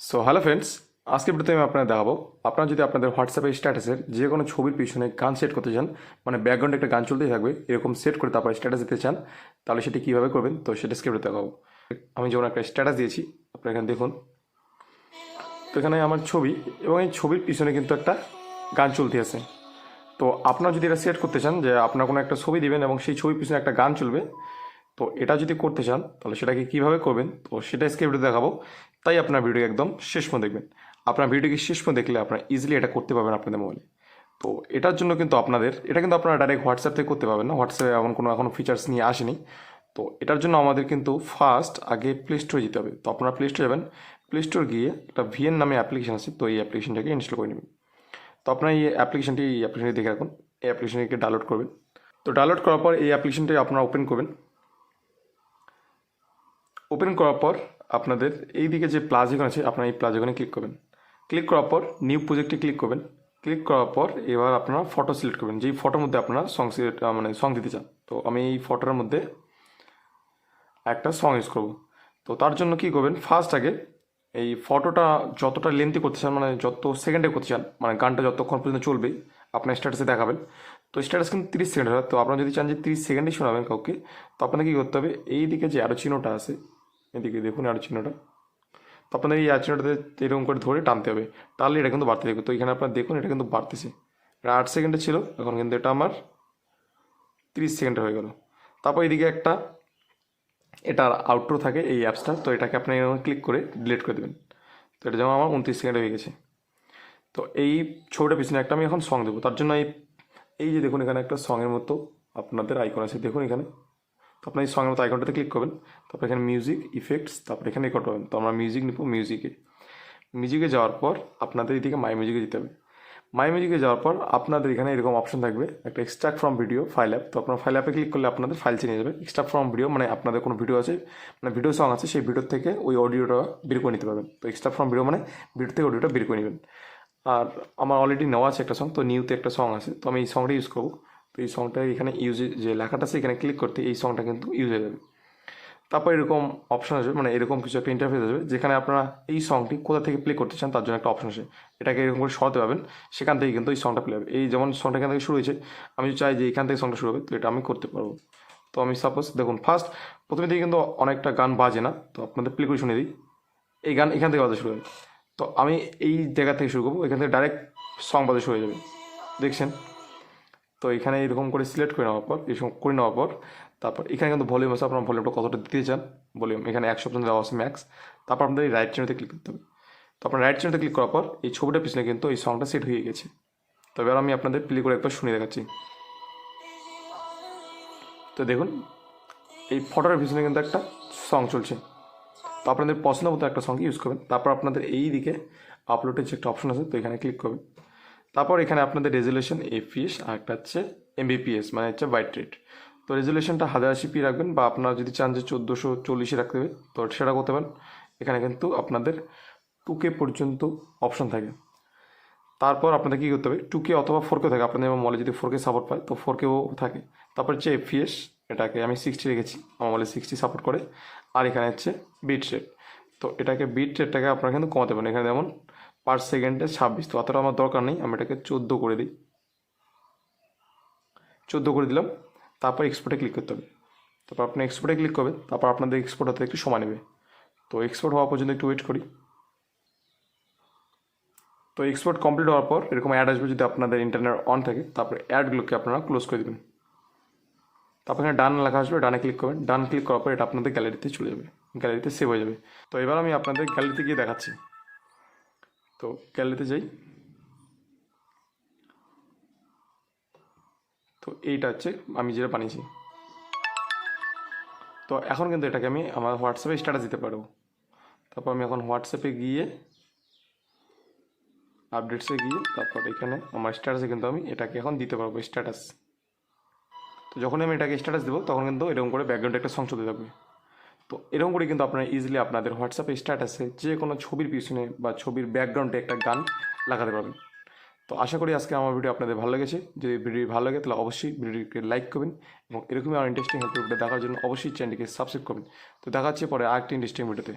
So hello friends আজকে ভিডিওতে আমি আপনাদের দেখাবো। আপনারা যদি আপনাদের হোয়াটসঅ্যাপের স্ট্যাটাসের যে কোনো ছবির পিছনে গান সেট করতে চান মানে ব্যাকগ্রাউন্ডে একটা গান চলতেই থাকবে, এরকম সেট করে তারপর স্ট্যাটাস দিতে চান, তাহলে সেটি কীভাবে করবেন, তো সেটা স্ক্রিপ্টে দেখাবো। আমি যেমন একটা স্ট্যাটাস দিয়েছি, আপনারা এখানে দেখুন। তো এখানে আমার ছবি এবং এই ছবির পিছনে কিন্তু একটা গান চলতে আছে। তো আপনারা যদি এটা সেট করতে চান যে আপনার কোনো একটা ছবি দিবেন এবং সেই ছবির পিছনে একটা গান চলবে, তো এটা যদি করতে চান, তাহলে সেটাকে কীভাবে করবেন, তো সেটা স্ক্রিপ্টে দেখাবো। তাই আপনার ভিডিও একদম শেষ পর্যন্ত দেখবেন। আপনার ভিডিওকে শেষ পর্যন্ত দেখলে আপনারা ইজিলি এটা করতে পারবেন আপনাদের মোবাইলে তো এটার জন্য কিন্তু আপনাদের, এটা কিন্তু আপনারা ডাইরেক্ট হোয়াটসঅ্যাপ থেকে করতে পারবেন না। হোয়াটসঅ্যাপে এমন কোনো এখনও ফিচার্স নিয়ে আসেনি। তো এটার জন্য আমাদের কিন্তু ফার্স্ট আগে প্লে স্টোরে যেতে হবে। তো আপনারা প্লে স্টোরে যাবেন। প্লে স্টোর গিয়ে একটা ভিএন নামে অ্যাপ্লিকেশন আছে। তো এই অ্যাপ্লিকেশনটাকে ইনস্টল করে নেবেন। তো আপনারা এই অ্যাপ্লিকেশনটি এই অ্যাপ্লিকেশনটি দেখে রাখুন। এই অ্যাপ্লিকেশনটিকে ডাউনলোড করবেন। তো ডাউনলোড করার পর এই অ্যাপ্লিকেশনটি আপনারা ওপেন করবেন। ওপেন করার পর আপনাদের এই দিকে যে প্লাস আইকন আছে, আপনারা এই প্লাস আইকনে ক্লিক করবেন। ক্লিক করার পর নিউ প্রজেক্টে ক্লিক করবেন। ক্লিক করার পর এবার আপনারা ফটো সিলেক্ট করবেন। যেই ফটোর মধ্যে আপনারা সং মানে সং দিতে চান। তো আমি এই ফটোর মধ্যে একটা সং ইউজ করব। তো তার জন্য কি করবেন? ফার্স্ট আগে এই ফটোটা যতটা লেন্থি করতে চান মানে যত সেকেন্ডে করতে চান মানে গানটা যতক্ষণ পর্যন্ত চলবে, আপনার স্ট্যাটাসে দেখাবেন। তো স্ট্যাটাস কিন্তু তিরিশ সেকেন্ড হয়। তো আপনারা যদি চান যে তিরিশ সেকেন্ডে শোনাবেন কাউকে, তো আপনাকে কী করতে হবে? এই দিকে যে আরও চিহ্নটা আছে এদিকে দেখুন আরও চিহ্নটা। তো আপনাদের এই আরও চিহ্নটাতে এরকম করে ধরে টানতে হবে। তাহলে এটা কিন্তু বাড়তে থাকবে তো এখানে আপনারা দেখুন এটা কিন্তু বাড়তেছে। এটা আট সেকেন্ডে ছিল, এখন কিন্তু এটা আমার তিরিশ সেকেন্ডে হয়ে গেল। তারপর এদিকে একটা এটার আউটরো থাকে এই অ্যাপসটা তো এটাকে আপনি ক্লিক করে ডিলিট করে দেবেন। তো এটা যেমন আমার উনত্রিশ সেকেন্ডে হয়ে গেছে। তো এই ছবিটা পিছনে একটা আমি এখন সং দেবো। তার জন্য এই এই যে দেখুন এখানে একটা সঙের মতো আপনাদের আইকন আছে। দেখুন এখানে। তো আপনার এই সঙের মতো আইকনটাতে ক্লিক করবেন, তারপর এখানে মিউজিক ইফেক্টস তারপর এখানে রেকর্ড পাবেন। তো আমরা মিউজিক নিব মিউজিকে মিউজিকে যাওয়ার পর আপনাদের এদিকে মাই মিউজিকে যেতে হবে। মাই মিউজিকে যাওয়ার পর আপনাদের এখানে এরকম অপশন থাকবে, একটা extract from video file app তো আপনার ফাইল অ্যাপে ক্লিক করলে আপনাদের ফাইল চিনে যাবে। এক্সট্রাক্ট ফ্রম ভিডিও মানে আপনাদের কোনো ভিডিও আছে মানে ভিডিও সং আছে, সেই ভিডিও থেকে ওই অডিওটা বের করে নিতে পারবেন। তো এক্সট্রাক্ট ফ্রম ভিডিও মানে ভিডিও থেকে অডিওটা বের করে নেবেন। আর আমার অলরেডি নেওয়া আছে একটা সং তো নিউতে একটা সং আছে। তো আমি এই সংটা ইউজ করব। তো এই সংটা এখানে ইউজ যে লেখাটা আছে, এখানে ক্লিক করতে এই সংটা কিন্তু ইউজ হয়ে যাবে। তারপর এরকম অপশন আসবে মানে এরকম কিছু একটা ইন্টারফেস আসবে, যেখানে আপনারা এই সংটি কোথা থেকে প্লে করতে চান, তার জন্য একটা অপশন আসে। এটাকে এরকম করে সরাতে পাবেন সেখান থেকে কিন্তু এই সংটা প্লে হবে। এই যেমন সংটা এখান থেকে শুরু হয়েছে, আমি চাই যে এখান থেকে সংটা শুরু হবে তো এটা আমি করতে পারব। তো আমি সাপোজ দেখুন ফার্স্ট প্রথমে দিকে কিন্তু অনেকটা গান বাজে না, তো আপনাদের প্লে করে শুনে দিই। এই গান এখান থেকে বাজা শুরু হবে। তো আমি এই জায়গা থেকে শুরু করব, এখান থেকে ডাইরেক্ট সং বাজা শুরু হয়ে যাবে। দেখছেন? তো এখানে এরকম করে সিলেক্ট করে নেওয়ার পর, এরকম করে নেওয়ার পর, তারপর এখানে কিন্তু ভলিউম আছে, আপনার ভলিউমটা কতটা দিতে চান? ভলিউম এখানে একশো পর্যন্ত দেওয়া আছে ম্যাক্স তারপর আপনাদের এই রাইট চিহ্নতে ক্লিক করতে হবে। তো আপনার রাইট চিহ্নতে ক্লিক করার পর, এই ছবিটার পিছনে কিন্তু এই সংটা সেট হয়ে গেছে। তো এবার আমি আপনাদের প্লে করে একবার শুনে দেখাচ্ছি। তো দেখুন, এই ফটোর পিছনে কিন্তু একটা সং চলছে। তো আপনাদের পছন্দ মতো একটা সঙ্গে ইউজ করবেন। তারপর আপনাদের এই দিকে আপলোডের যে একটা অপশন আছে, তো এখানে ক্লিক করবেন। তারপর এখানে আপনাদের রেজুলেশন এফপিএস আর একটা হচ্ছে এমবিপিএস মানে হচ্ছে বাইট রেট তো রেজুলেশনটা হাজার আশি পি রাখবেন, বা আপনারা যদি চান যে চোদ্দোশো চল্লিশে রাখতে হবে, তো সেটা করতে পারেন। এখানে কিন্তু আপনাদের টু কে পর্যন্ত অপশন থাকে। তারপর আপনাদের কী করতে হবে? টু কে অথবা ফোর কে থাকে। আপনাদের আমার মলে যদি ফোর কে সাপোর্ট পায়, তো ফোর কেও থাকে। তারপর হচ্ছে এফপিএস এটাকে আমি সিক্সটি রেখেছি। আমার মলে সিক্সটি সাপোর্ট করে। আর এখানে হচ্ছে বিট রেট তো এটাকে বিট রেটটাকে আপনারা কিন্তু কমাতে পারেন। এখানে যেমন পার সেকেন্ডে ছাব্বিশ, তো অতটা আমার দরকার নেই, আমি এটাকে চোদ্দ করে দিই। চোদ্দ করে দিলাম, তারপর এক্সপোর্টে ক্লিক করতে হবে। তারপর আপনি এক্সপোর্টে ক্লিক করবেন, তারপর আপনাদের এক্সপোর্ট হতে একটু সময় নেবে। তো এক্সপোর্ট হওয়া পর্যন্ত একটু ওয়েট করি। তো এক্সপোর্ট কমপ্লিট হওয়ার পর এরকম অ্যাড আসবে যদি আপনাদের ইন্টারনেট অন থাকে, তারপরে অ্যাডগুলোকে আপনারা ক্লোজ করে দেবেন। তারপর এখানে ডান লেখা আসবে ডানে ক্লিক করবেন। ডান ক্লিক করার পর এটা আপনাদের গ্যালারিতে চলে যাবে। গ্যালারিতে সেভ হয়ে যাবে। তো এবার আমি আপনাদের গ্যালারিতে গিয়ে দেখাচ্ছি। তো গ্যালারিতে যাই। তো এইটা হচ্ছে আমি যেটা বানিয়েছি। তো এখন কিন্তু এটাকে আমি আমার হোয়াটসঅ্যাপে স্ট্যাটাস দিতে পারব। তারপর আমি এখন হোয়াটসঅ্যাপে গিয়ে আপডেটসে গিয়ে তারপর এখানে আমার স্ট্যাটাসে কিন্তু আমি এটাকে এখন দিতে পারব স্ট্যাটাস তো যখনই আমি এটাকে স্ট্যাটাস দেবো, তখন কিন্তু এরকম করে ব্যাকগ্রাউন্ডে একটা সং থাকবে তো এরকম করে কিন্তু আপনারা ইজিলি আপনাদের হোয়াটসঅ্যাপে স্ট্যাটাসে যে কোনো ছবির পিছনে বা ছবির ব্যাকগ্রাউন্ডে একটা গান লাগাতে পারবেন। তো আশা করি আজকে আমার ভিডিও আপনাদের ভালো লেগেছে। যদি ভিডিও ভালো লাগে তাহলে অবশ্যই ভিডিওটিকে লাইক করবেন এবং এরকমই আর ইন্টারেস্টিং হেল্প দেখার জন্য অবশ্যই চ্যানেলটিকে সাবস্ক্রাইব করবেন। তো দেখা হচ্ছে পরে আরেকটি ইন্টারেস্টিং ভিডিওতে